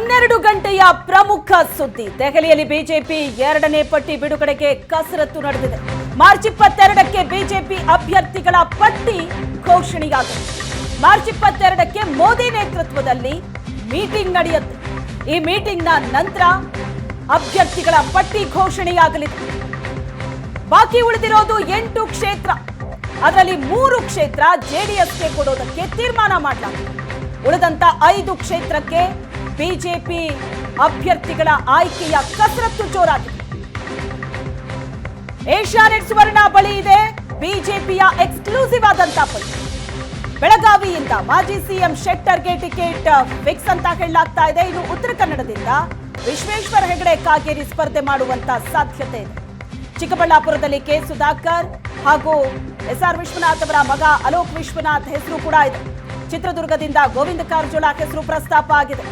ಹನ್ನೆರಡು ಗಂಟೆಯ ಪ್ರಮುಖ ಸುದ್ದಿ. ದೆಹಲಿಯಲ್ಲಿ ಬಿಜೆಪಿ ಎರಡನೇ ಪಟ್ಟಿ ಬಿಡುಗಡೆಗೆ ಕಸರತ್ತು ನಡೆದಿದೆ. ಮಾರ್ಚ್ ಇಪ್ಪತ್ತೆರಡಕ್ಕೆ ಬಿಜೆಪಿ ಅಭ್ಯರ್ಥಿಗಳ ಪಟ್ಟಿ ಘೋಷಣೆಯಾಗಿದೆ. ಮಾರ್ಚ್ ಇಪ್ಪತ್ತೆರಡಕ್ಕೆ ಮೋದಿ ನೇತೃತ್ವದಲ್ಲಿ ಮೀಟಿಂಗ್ ನಡೆಯುತ್ತೆ. ಈ ಮೀಟಿಂಗ್ನ ನಂತರ ಅಭ್ಯರ್ಥಿಗಳ ಪಟ್ಟಿ ಘೋಷಣೆಯಾಗಲಿದೆ. ಬಾಕಿ ಉಳಿದಿರೋದು ಎಂಟು ಕ್ಷೇತ್ರ. ಅದರಲ್ಲಿ ಮೂರು ಕ್ಷೇತ್ರ ಜೆಡಿಎಸ್ಗೆ ಕೊಡೋದಕ್ಕೆ ತೀರ್ಮಾನ ಮಾಡಲಾಗಿದೆ. ಉಳಿದಂತ ಐದು ಕ್ಷೇತ್ರಕ್ಕೆ ಬಿಜೆಪಿ ಅಭ್ಯರ್ಥಿಗಳ ಆಯ್ಕೆಯ ಕಸರತ್ತು ಜೋರಾಗಿದೆ. ಏಷ್ಯಾನೆಟ್ ಸುವರ್ಣ ಬಳಿ ಇದೆ ಬಿಜೆಪಿಯ ಎಕ್ಸ್ಕ್ಲೂಸಿವ್ ಆದಂತ ಪಟ್ಟಿ ಬೆಳಗಾವಿಯಿಂದ ಮಾಜಿ ಸಿಎಂ ಶೆಟ್ಟರ್ಗೆ ಟಿಕೆಟ್ ಫಿಕ್ಸ್ ಅಂತ ಹೇಳಲಾಗ್ತಾ ಇದೆ. ಇನ್ನು ಉತ್ತರ ಕನ್ನಡದಿಂದ ವಿಶ್ವೇಶ್ವರ ಹೆಗಡೆ ಕಾಗೇರಿ ಸ್ಪರ್ಧೆ ಮಾಡುವಂತ ಸಾಧ್ಯತೆ ಇದೆ. ಚಿಕ್ಕಬಳ್ಳಾಪುರದಲ್ಲಿ ಕೆ ಸುಧಾಕರ್ ಹಾಗೂ ಎಸ್ ಆರ್ ವಿಶ್ವನಾಥ್ ಅವರ ಮಗ ಅಲೋಕ್ ವಿಶ್ವನಾಥ್ ಹೆಸರು ಕೂಡ ಇದೆ. ಚಿತ್ರದುರ್ಗದಿಂದ ಗೋವಿಂದ ಕಾರಜೋಳ ಹೆಸರು ಪ್ರಸ್ತಾಪ ಆಗಿದೆ.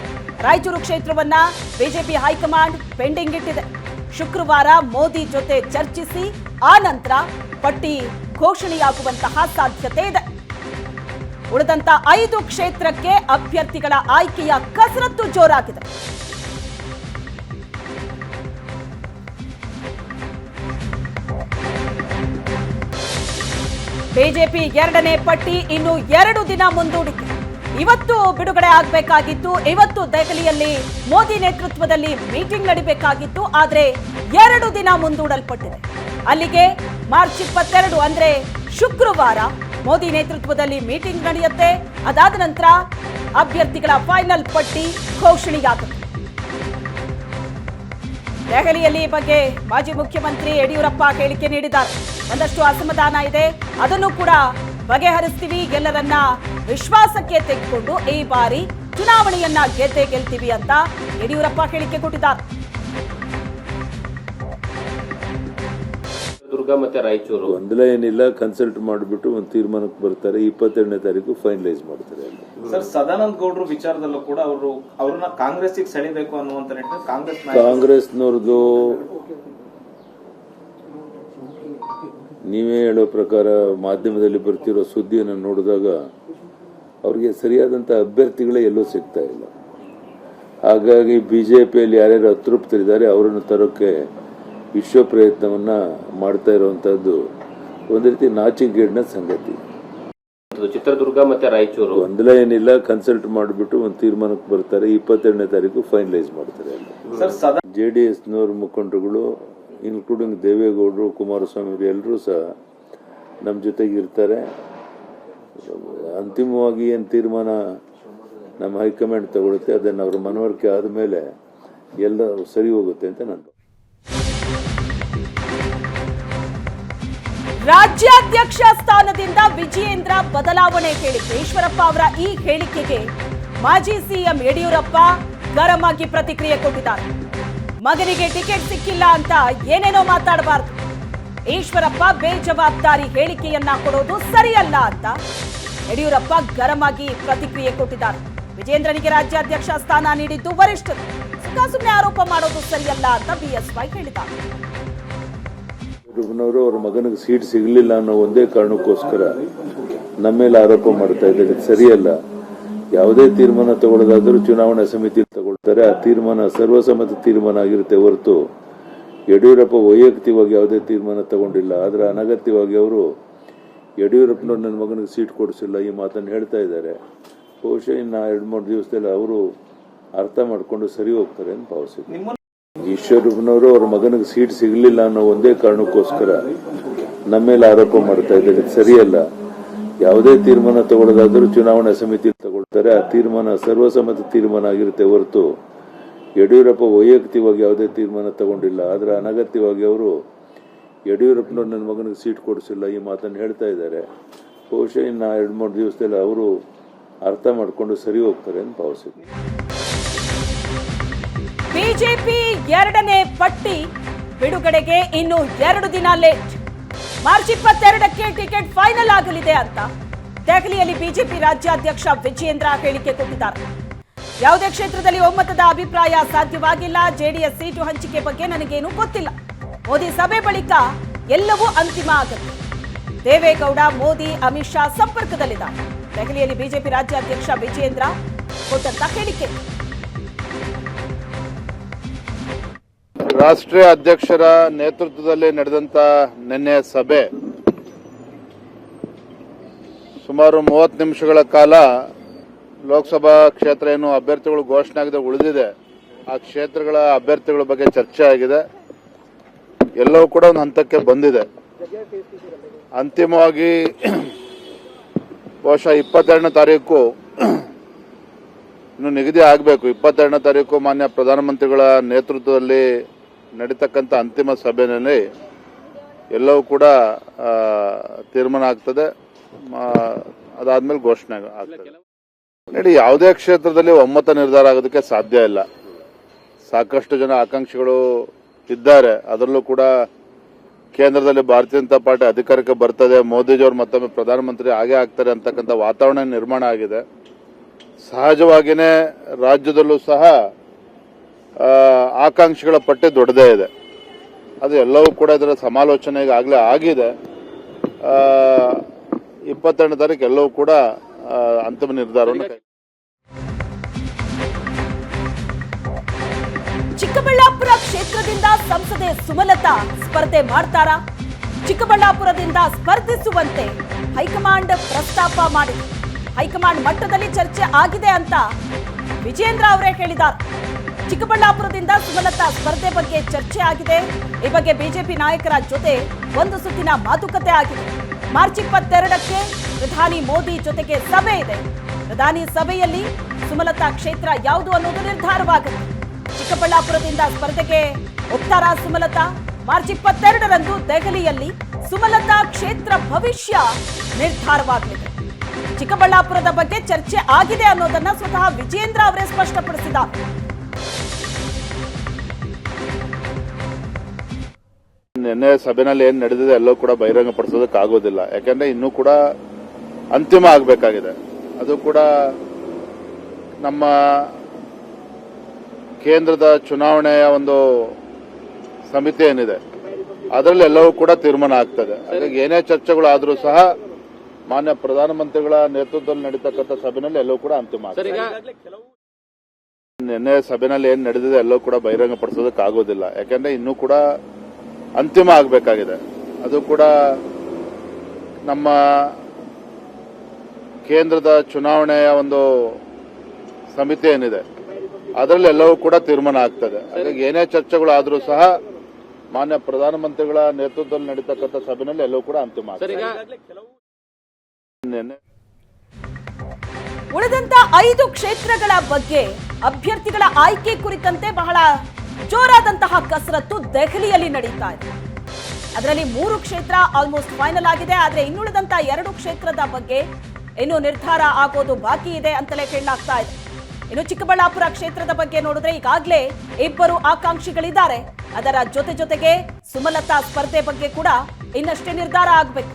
ರಾಯಚೂರು ಕ್ಷೇತ್ರವನ್ನ ಬಿಜೆಪಿ ಹೈಕಮಾಂಡ್ ಪೆಂಡಿಂಗ್ ಇಟ್ಟಿದೆ. ಶುಕ್ರವಾರ ಮೋದಿ ಜೊತೆ ಚರ್ಚಿಸಿ, ಆ ನಂತರ ಪಟ್ಟಿ ಘೋಷಣೆಯಾಗುವಂತಹ ಸಾಧ್ಯತೆ ಇದೆ. ಉಳಿದಂತ ಐದು ಕ್ಷೇತ್ರಕ್ಕೆ ಅಭ್ಯರ್ಥಿಗಳ ಆಯ್ಕೆಯ ಕಸರತ್ತು ಜೋರಾಗಿದೆ. ಬಿಜೆಪಿ ಎರಡನೇ ಪಟ್ಟಿ ಇನ್ನು ಎರಡು ದಿನ ಮುಂದೂಡಿಕೆ. ಇವತ್ತು ಬಿಡುಗಡೆ ಆಗಬೇಕಾಗಿತ್ತು, ಇವತ್ತು ದೆಹಲಿಯಲ್ಲಿ ಮೋದಿ ನೇತೃತ್ವದಲ್ಲಿ ಮೀಟಿಂಗ್ ನಡಿಬೇಕಾಗಿತ್ತು, ಆದರೆ ಎರಡು ದಿನ ಮುಂದೂಡಲ್ಪಟ್ಟಿದೆ. ಅಲ್ಲಿಗೆ ಮಾರ್ಚ್ ಇಪ್ಪತ್ತೆರಡು ಅಂದ್ರೆ ಶುಕ್ರವಾರ ಮೋದಿ ನೇತೃತ್ವದಲ್ಲಿ ಮೀಟಿಂಗ್ ನಡೆಯುತ್ತೆ. ಅದಾದ ನಂತರ ಅಭ್ಯರ್ಥಿಗಳ ಫೈನಲ್ ಪಟ್ಟಿ ಘೋಷಣೆಯಾಗುತ್ತೆ. ದೆಹಲಿಯಲ್ಲಿ ಈ ಬಗ್ಗೆ ಮಾಜಿ ಮುಖ್ಯಮಂತ್ರಿ ಯಡಿಯೂರಪ್ಪ ಹೇಳಿಕೆ ನೀಡಿದ್ದಾರೆ. ಒಂದಷ್ಟು ಅಸಮಾಧಾನ ಇದೆ. ಅದನ್ನು ಕೂಡ ಬಗೆಹರಿಸ್ತೀವಿ. ಎಲ್ಲರನ್ನ ವಿಶ್ವಾಸಕ್ಕೆ ತೆಗೆದುಕೊಂಡು ಈ ಬಾರಿ ಚುನಾವಣೆಯನ್ನ ಗೆದ್ದೆ ಗೆಲ್ತೀವಿ ಅಂತ ಯಡಿಯೂರಪ್ಪ ಹೇಳಿಕೆ ಕೊಟ್ಟಿದ್ದಾರೆ. ದುರ್ಗ ಮತ್ತೆ ರಾಯಚೂರು. ಗೊಂದಲ ಏನಿಲ್ಲ ಕನ್ಸಲ್ಟ್ ಮಾಡಿಬಿಟ್ಟು ಒಂದು ತೀರ್ಮಾನಕ್ಕೆ ಬರ್ತಾರೆ. ಇಪ್ಪತ್ತೆರಡನೇ ತಾರೀಕು ಫೈನಲೈಸ್ ಮಾಡ್ತಾರೆ ಸರ್ ಸದಾನಂದ ಗೌಡ್ರು ವಿಚಾರದಲ್ಲೂ ಕೂಡ ಅವರು ಅವ್ರನ್ನ ಕಾಂಗ್ರೆಸ್ಗೆ ಸೆಳಿಬೇಕು ಅನ್ನುವಂತ ನಿಟ್ಟಿನಲ್ಲಿ ಕಾಂಗ್ರೆಸ್ ಕಾಂಗ್ರೆಸ್ನವ್ರದ್ದು ನೀವೇ ಹೇಳೋ ಪ್ರಕಾರ ಮಾಧ್ಯಮದಲ್ಲಿ ಬರ್ತಿರೋ ಸುದ್ದಿಯನ್ನು ನೋಡಿದಾಗ ಅವ್ರಿಗೆ ಸರಿಯಾದಂಥ ಅಭ್ಯರ್ಥಿಗಳೇ ಎಲ್ಲೂ ಸಿಗ್ತಾ ಇಲ್ಲ. ಹಾಗಾಗಿ ಬಿ ಜೆ ಪಿಯಲ್ಲಿ ಯಾರ್ಯಾರು ಅತೃಪ್ತರಿದ್ದಾರೆ ಅವರನ್ನು ತರೋಕ್ಕೆ ವಿಶ್ವ ಪ್ರಯತ್ನವನ್ನ ಮಾಡ್ತಾ ಇರುವಂತಹದ್ದು ಒಂದು ರೀತಿ ನಾಚಿಕೆಗೇಡಿನ ಸಂಗತಿ. ಚಿತ್ರದುರ್ಗ ಮತ್ತೆ ರಾಯಚೂರು. ಗೊಂದಲ ಏನಿಲ್ಲ ಕನ್ಸಲ್ಟ್ ಮಾಡಿಬಿಟ್ಟು ಒಂದು ತೀರ್ಮಾನಕ್ಕೆ ಬರ್ತಾರೆ ಇಪ್ಪತ್ತೆರಡನೇ ತಾರೀಕು ಫೈನಲೈಸ್ ಮಾಡ್ತಾರೆ. ಜೆ ಡಿ ಎಸ್ನವ್ರ ಮುಖಂಡರುಗಳು ಇನ್ಕ್ಲೂಡಿಂಗ್ ದೇವೇಗೌಡರು ಕುಮಾರಸ್ವಾಮಿ ಎಲ್ಲರೂ ಸಹ ನಮ್ಮ ಜೊತೆಗೆ ಇರ್ತಾರೆ. ಅಂತಿಮವಾಗಿ ಏನು ತೀರ್ಮಾನ ನಮ್ಮ ಹೈಕಮಾಂಡ್ ತಗೊಳುತ್ತೆ, ಅದನ್ನು ಅವ್ರ ಮನವರಿಕೆ ಆದಮೇಲೆ ಎಲ್ಲ ಸರಿ ಹೋಗುತ್ತೆ ಅಂತ ನಾನು ರಾಜ್ಯಾಧ್ಯಕ್ಷ ಸ್ಥಾನದಿಂದ ವಿಜಯೇಂದ್ರ ಬದಲಾವಣೆ ಹೇಳಿಕೆ. ಈಶ್ವರಪ್ಪ ಅವರ ಈ ಹೇಳಿಕೆಗೆ ಮಾಜಿ ಸಿಎಂ ಯಡಿಯೂರಪ್ಪ ಗರಂ ಪ್ರತಿಕ್ರಿಯೆ ಕೊಟ್ಟಿದ್ದಾರೆ. ಮಗನಿಗೆ ಟಿಕೆಟ್ ಸಿಕ್ಕಿಲ್ಲ ಅಂತ ಏನೇನೋ ಮಾತಾಡಬಾರ್ದು. ಈಶ್ವರಪ್ಪ ಬೇಜವಾಬ್ದಾರಿ ಹೇಳಿಕೆಯನ್ನ ಕೊಡೋದು ಸರಿಯಲ್ಲ ಅಂತ ಯಡಿಯೂರಪ್ಪ ಗರಮಾಗಿ ಪ್ರತಿಕ್ರಿಯೆ ಕೊಟ್ಟಿದ್ದಾರೆ. ವಿಜೇಂದ್ರನಿಗೆ ರಾಜ್ಯಾಧ್ಯಕ್ಷ ಸ್ಥಾನ ನೀಡಿದ್ದು ವರಿಷ್ಠರು. ಸುಮ್ಮನೆ ಆರೋಪ ಮಾಡೋದು ಸರಿಯಲ್ಲ ಅಂತ ಬಿಎಸ್ವೈ ಹೇಳಿದ್ದಾರೆ. ಯಡಿಯೂರಪ್ಪನವರು ಅವ್ರ ಮಗನಿಗೆ ಸೀಟ್ ಸಿಗಲಿಲ್ಲ ಅನ್ನೋ ಒಂದೇ ಕಾರಣಕ್ಕೋಸ್ಕರ ನಮ್ಮ ಮೇಲೆ ಆರೋಪ ಮಾಡ್ತಾ ಇದ್ದಾರೆ. ಸರಿಯಲ್ಲ. ಯಾವುದೇ ತೀರ್ಮಾನ ತಗೊಳ್ಳೋದಾದರೂ ಚುನಾವಣಾ ಸಮಿತಿ ತಗೊಳ್ತಾರೆ ಆ ತೀರ್ಮಾನ ಸರ್ವಸಮ್ಮತ ತೀರ್ಮಾನ ಆಗಿರುತ್ತೆ ಹೊರತು. ಯಡಿಯೂರಪ್ಪ ವೈಯಕ್ತಿಕವಾಗಿ ಯಾವುದೇ ತೀರ್ಮಾನ ತಗೊಂಡಿಲ್ಲ. ಆದರೆ ಅನಗತ್ಯವಾಗಿ ಅವರು ಯಡಿಯೂರಪ್ಪನವ್ರು ನನ್ನ ಮಗನಿಗೆ ಸೀಟ್ ಕೊಡಿಸಿಲ್ಲ ಈ ಮಾತನ್ನು ಹೇಳ್ತಾ ಇದ್ದಾರೆ. ಬಹುಶಃ ಇನ್ನು ಎರಡು ಮೂರು ದಿವಸದಲ್ಲಿ ಅವರು ಅರ್ಥ ಮಾಡಿಕೊಂಡು ಸರಿ ಹೋಗ್ತಾರೆ ಅಂತ ಭಾವಿಸಿದ್ರು ಈಶ್ವರಪ್ಪನವರು ಅವ್ರ ಮಗನಿಗೆ ಸೀಟ್ ಸಿಗಲಿಲ್ಲ ಅನ್ನೋ ಒಂದೇ ಕಾರಣಕ್ಕೋಸ್ಕರ ನಮ್ಮ ಮೇಲೆ ಆರೋಪ ಮಾಡ್ತಾ ಇದ್ದಾರೆ. ಸರಿಯಲ್ಲ. ಯಾವುದೇ ತೀರ್ಮಾನ ತಗೊಳ್ಳೋದಾದರೂ ಚುನಾವಣಾ ಸಮಿತಿ ತಗೊಳ್ತಾರೆ. ಆ ತೀರ್ಮಾನ ಸರ್ವಸಮ್ಮತ ತೀರ್ಮಾನ ಆಗಿರುತ್ತೆ ಹೊರತು. ಯಡಿಯೂರಪ್ಪ ವೈಯಕ್ತಿಕವಾಗಿ ಯಾವುದೇ ತೀರ್ಮಾನ ತಗೊಂಡಿಲ್ಲ. ಆದರೆ ಅನಗತ್ಯವಾಗಿ ಅವರು ಯಡಿಯೂರಪ್ಪನವ್ರು ನನ್ನ ಮಗನಿಗೆ ಸೀಟ್ ಕೊಡಿಸಿಲ್ಲ ಈ ಮಾತನ್ನು ಹೇಳ್ತಾ ಇದ್ದಾರೆ. ಬಹುಶಃ ಇನ್ನು ಎರಡು ಮೂರು ದಿವಸದಲ್ಲಿ ಅವರು ಅರ್ಥ ಮಾಡಿಕೊಂಡು ಸರಿ ಹೋಗ್ತಾರೆ ಅಂತ ಭಾವಿಸಿದ್ರು ಬಿಜೆಪಿ ಎರಡನೇ ಪಟ್ಟಿ ಬಿಡುಗಡೆಗೆ ಇನ್ನು ಎರಡು ದಿನ ಲೇಟ್. ಮಾರ್ಚ್ ಇಪ್ಪತ್ತೆರಡಕ್ಕೆ ಟಿಕೆಟ್ ಫೈನಲ್ ಆಗಲಿದೆ ಅಂತ. ದೆಹಲಿಯಲ್ಲಿ ಬಿಜೆಪಿ ರಾಜ್ಯಾಧ್ಯಕ್ಷ ವಿಜಯೇಂದ್ರ ಹೇಳಿಕೆ ಕೊಟ್ಟಿದ್ದಾರೆ. ಯಾವುದೇ ಕ್ಷೇತ್ರದಲ್ಲಿ ಒಮ್ಮತದ ಅಭಿಪ್ರಾಯ ಸಾಧ್ಯವಾಗಿಲ್ಲ. ಜೆಡಿಎಸ್ ಸೀಟು ಹಂಚಿಕೆ ಬಗ್ಗೆ ನನಗೇನು ಗೊತ್ತಿಲ್ಲ. ಮೋದಿ ಸಭೆ ಬಳಿಕ ಎಲ್ಲವೂ ಅಂತಿಮ ಆಗುತ್ತೆ. ದೇವೇಗೌಡ, ಮೋದಿ, ಅಮಿತ್ ಶಾ ಸಂಪರ್ಕದಲ್ಲಿದ್ದಾರೆ. ದೆಹಲಿಯಲ್ಲಿ ಬಿಜೆಪಿ ರಾಜ್ಯಾಧ್ಯಕ್ಷ ವಿಜಯೇಂದ್ರ ಕೊಟ್ಟಂತ ಹೇಳಿಕೆ. ರಾಷ್ಟ್ರೀಯ ಅಧ್ಯಕ್ಷರ ನೇತೃತ್ವದಲ್ಲಿ ನಡೆದಂತ ನಿನ್ನೆ ಸಭೆ. ಸುಮಾರು ಮೂವತ್ತು ನಿಮಿಷಗಳ ಕಾಲ ಲೋಕಸಭಾ ಕ್ಷೇತ್ರ ಏನು ಅಭ್ಯರ್ಥಿಗಳು ಘೋಷಣೆ ಆಗಿದೆ ಉಳಿದಿದೆ. ಆ ಕ್ಷೇತ್ರಗಳ ಅಭ್ಯರ್ಥಿಗಳ ಬಗ್ಗೆ ಚರ್ಚೆ ಆಗಿದೆ. ಎಲ್ಲವೂ ಕೂಡ ಒಂದು ಹಂತಕ್ಕೆ ಬಂದಿದೆ. ಅಂತಿಮವಾಗಿ ಬಹುಶಃ ಇಪ್ಪತ್ತೆರಡನೇ ತಾರೀಕು ಇನ್ನು ನಿಗದಿ ಆಗಬೇಕು. ಇಪ್ಪತ್ತೆರಡನೇ ತಾರೀಕು ಮಾನ್ಯ ಪ್ರಧಾನಮಂತ್ರಿಗಳ ನೇತೃತ್ವದಲ್ಲಿ ನಡೀತಕ್ಕಂಥ ಅಂತಿಮ ಸಭೆಯಲ್ಲಿ ಎಲ್ಲವೂ ಕೂಡ ತೀರ್ಮಾನ ಆಗ್ತದೆ. ಅದಾದ್ಮೇಲೆ ಘೋಷಣೆ ಆಗ್ತದೆ. ನೋಡಿ, ಯಾವುದೇ ಕ್ಷೇತ್ರದಲ್ಲಿ ಒಮ್ಮತ ನಿರ್ಧಾರ ಆಗೋದಕ್ಕೆ ಸಾಧ್ಯ ಇಲ್ಲ. ಸಾಕಷ್ಟು ಜನ ಆಕಾಂಕ್ಷಿಗಳು ಇದ್ದಾರೆ. ಅದರಲ್ಲೂ ಕೂಡ ಕೇಂದ್ರದಲ್ಲಿ ಭಾರತೀಯ ಜನತಾ ಪಾರ್ಟಿ ಅಧಿಕಾರಕ್ಕೆ ಬರ್ತದೆ. ಮೋದಿಜಿಯವರು ಮತ್ತೊಮ್ಮೆ ಪ್ರಧಾನಮಂತ್ರಿ ಆಗೇ ಆಗ್ತಾರೆ ಅಂತಕ್ಕಂಥ ವಾತಾವರಣ ನಿರ್ಮಾಣ ಆಗಿದೆ. ಸಹಜವಾಗಿಯೇ ರಾಜ್ಯದಲ್ಲೂ ಸಹ ಆಕಾಂಕ್ಷಿಗಳ ಪಟ್ಟಿ ದೊಡ್ಡದೇ ಇದೆ. ಅದು ಎಲ್ಲವೂ ಕೂಡ ಇದರ ಸಮಾಲೋಚನೆ ಈಗಾಗಲೇ ಆಗಿದೆ. ಇಪ್ಪತ್ತೆರಡನೇ ತಾರೀಕು ಎಲ್ಲವೂ ಕೂಡ ಅಂತಿಮ ನಿರ್ಧಾರವನ್ನು ಚಿಕ್ಕಬಳ್ಳಾಪುರ ಕ್ಷೇತ್ರದಿಂದ ಸಂಸದೆ ಸುಮಲತಾ ಸ್ಪರ್ಧೆ ಮಾಡ್ತಾರಾ? ಚಿಕ್ಕಬಳ್ಳಾಪುರದಿಂದ ಸ್ಪರ್ಧಿಸುವಂತೆ ಹೈಕಮಾಂಡ್ ಪ್ರಸ್ತಾಪ ಮಾಡಿ ಹೈಕಮಾಂಡ್ ಮಟ್ಟದಲ್ಲಿ ಚರ್ಚೆ ಆಗಿದೆ ಅಂತ ವಿಜೇಂದ್ರ ಅವರೇ ಹೇಳಿದ್ದಾರೆ. ಚಿಕ್ಕಬಳ್ಳಾಪುರದಿಂದ ಸುಮಲತಾ ಸ್ಪರ್ಧೆ ಬಗ್ಗೆ ಚರ್ಚೆ ಆಗಿದೆ. ಈ ಬಗ್ಗೆ ಬಿಜೆಪಿ ನಾಯಕರ ಜೊತೆ ಒಂದು ಸುತ್ತಿನ ಮಾತುಕತೆ ಆಗಿದೆ. ಮಾರ್ಚ್ ಇಪ್ಪತ್ತೆರಡಕ್ಕೆ ಪ್ರಧಾನಿ ಮೋದಿ ಜೊತೆಗೆ ಸಭೆ ಇದೆ. ಪ್ರಧಾನಿ ಸಭೆಯಲ್ಲಿ ಸುಮಲತಾ ಕ್ಷೇತ್ರ ಯಾವುದು ಅನ್ನೋದು ನಿರ್ಧಾರವಾಗುತ್ತೆ. ಚಿಕ್ಕಬಳ್ಳಾಪುರದಿಂದ ಸ್ಪರ್ಧೆಗೆ ಉತ್ತರ ಸುಮಲತಾ. ಮಾರ್ಚ್ ಇಪ್ಪತ್ತೆರಡರಂದು ದೆಹಲಿಯಲ್ಲಿ ಸುಮಲತಾ ಕ್ಷೇತ್ರ ಭವಿಷ್ಯ ನಿರ್ಧಾರವಾಗಲಿದೆ. ಚಿಕ್ಕಬಳ್ಳಾಪುರದ ಬಗ್ಗೆ ಚರ್ಚೆ ಆಗಿದೆ ಅನ್ನೋದನ್ನ ಸ್ವತಃ ವಿಜೇಂದ್ರ ಅವರೇ ಸ್ಪಷ್ಟಪಡಿಸಿದ್ದಾರೆ. ನಿನ್ನೆ ಸಭೆನಲ್ಲಿ ಏನ್ ನಡೆದಿದೆ ಎಲ್ಲೋ ಕೂಡ ಬಹಿರಂಗ ಪಡಿಸೋದಕ್ಕೆ ಆಗೋದಿಲ್ಲ ಯಾಕಂದ್ರೆ ಇನ್ನೂ ಕೂಡ ಅಂತಿಮ ಆಗಬೇಕಾಗಿದೆ. ಅದು ಕೂಡ ನಮ್ಮ ಕೇಂದ್ರದ ಚುನಾವಣೆಯ ಒಂದು ಸಮಿತಿ ಏನಿದೆ ಅದರಲ್ಲಿ ಎಲ್ಲವೂ ಕೂಡ ತೀರ್ಮಾನ ಆಗ್ತದೆ. ಅದಕ್ಕೆ ಏನೇ ಚರ್ಚೆಗಳು ಆದರೂ ಸಹ ಮಾನ್ಯ ಪ್ರಧಾನಮಂತ್ರಿಗಳ ನೇತೃತ್ವದಲ್ಲಿ ನಡೀತಕ್ಕಂಥ ಸಭೆಯಲ್ಲಿ ಎಲ್ಲವೂ ಕೂಡ ಅಂತಿಮ ಆಗ್ತದೆ. ನಿನ್ನೆ ಸಭೆನಲ್ಲಿ ಏನ್ ನಡೆದಿದೆ ಎಲ್ಲವೂ ಕೂಡ ಬಹಿರಂಗ ಪಡಿಸೋದಕ್ಕೆ ಆಗೋದಿಲ್ಲ ಯಾಕಂದ್ರೆ ಇನ್ನೂ ಕೂಡ ಅಂತಿಮ ಆಗಬೇಕಾಗಿದೆ. ಅದು ಕೂಡ ನಮ್ಮ ಕೇಂದ್ರದ ಚುನಾವಣೆಯ ಒಂದು ಸಮಿತಿ ಏನಿದೆ ಅದರಲ್ಲಿ ಎಲ್ಲವೂ ಕೂಡ ತೀರ್ಮಾನ ಆಗ್ತದೆ. ಹಾಗಾಗಿ ಏನೇ ಚರ್ಚೆಗಳು ಆದರೂ ಸಹ ಮಾನ್ಯ ಪ್ರಧಾನಮಂತ್ರಿಗಳ ನೇತೃತ್ವದಲ್ಲಿ ನಡೀತಕ್ಕಂಥ ಸಭೆಯಲ್ಲಿ ಎಲ್ಲವೂ ಕೂಡ ಅಂತಿಮ ಉಳಿದಂತ ಐದು ಕ್ಷೇತ್ರಗಳ ಬಗ್ಗೆ ಅಭ್ಯರ್ಥಿಗಳ ಆಯ್ಕೆ ಕುರಿತಂತೆ ಬಹಳ ಜೋರಾದಂತಹ ಕಸರತ್ತು ದೆಹಲಿಯಲ್ಲಿ ನಡೀತಾ ಇದೆ. ಅದರಲ್ಲಿ ಮೂರು ಕ್ಷೇತ್ರ ಆಲ್ಮೋಸ್ಟ್ ಫೈನಲ್ ಆಗಿದೆ. ಆದರೆ ಇನ್ನುಳಿದಂತ ಎರಡು ಕ್ಷೇತ್ರದ ಬಗ್ಗೆ ಇನ್ನು ನಿರ್ಧಾರ ಆಗೋದು ಬಾಕಿ ಇದೆ ಅಂತಲೇ ಕೇಳಲಾಗ್ತಾ ಇದೆ. ಇನ್ನು ಚಿಕ್ಕಬಳ್ಳಾಪುರ ಕ್ಷೇತ್ರದ ಬಗ್ಗೆ ನೋಡಿದ್ರೆ ಈಗಾಗಲೇ ಇಬ್ಬರು ಆಕಾಂಕ್ಷಿಗಳಿದ್ದಾರೆ. ಅದರ ಜೊತೆ ಜೊತೆಗೆ ಸುಮಲತಾ ಸ್ಪರ್ಧೆ ಬಗ್ಗೆ ಕೂಡ ಇನ್ನಷ್ಟೇ ನಿರ್ಧಾರ ಆಗಬೇಕು.